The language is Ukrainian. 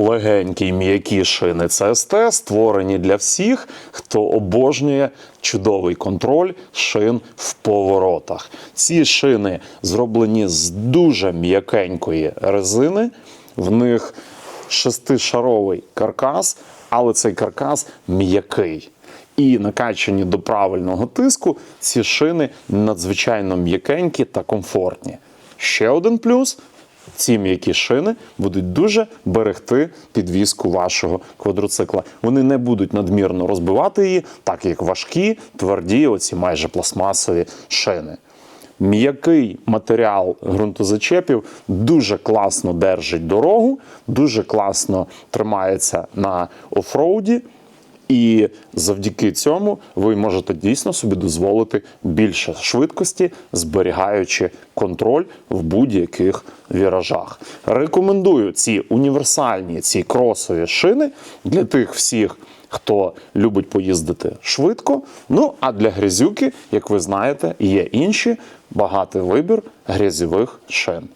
легенькі м'які шини CST створені для всіх, хто обожнює чудовий контроль шин в поворотах. Ці шини зроблені з дуже м'якенької резини. В них шестишаровий каркас, але цей каркас м'який. І накачані до правильного тиску ці шини надзвичайно м'якенькі та комфортні. Ще один плюс: ці м'які шини будуть дуже берегти підвіску вашого квадроцикла. Вони не будуть надмірно розбивати її, так як важкі, тверді, оці майже пластмасові шини. М'який матеріал ґрунтозачепів дуже класно держить дорогу, дуже класно тримається на офроуді. І завдяки цьому ви можете дійсно собі дозволити більше швидкості, зберігаючи контроль в будь-яких віражах. Рекомендую ці універсальні, ці кросові шини для тих всіх, хто любить поїздити швидко. Ну а для грязюки, як ви знаєте, є інші багатий вибір грязьових шин.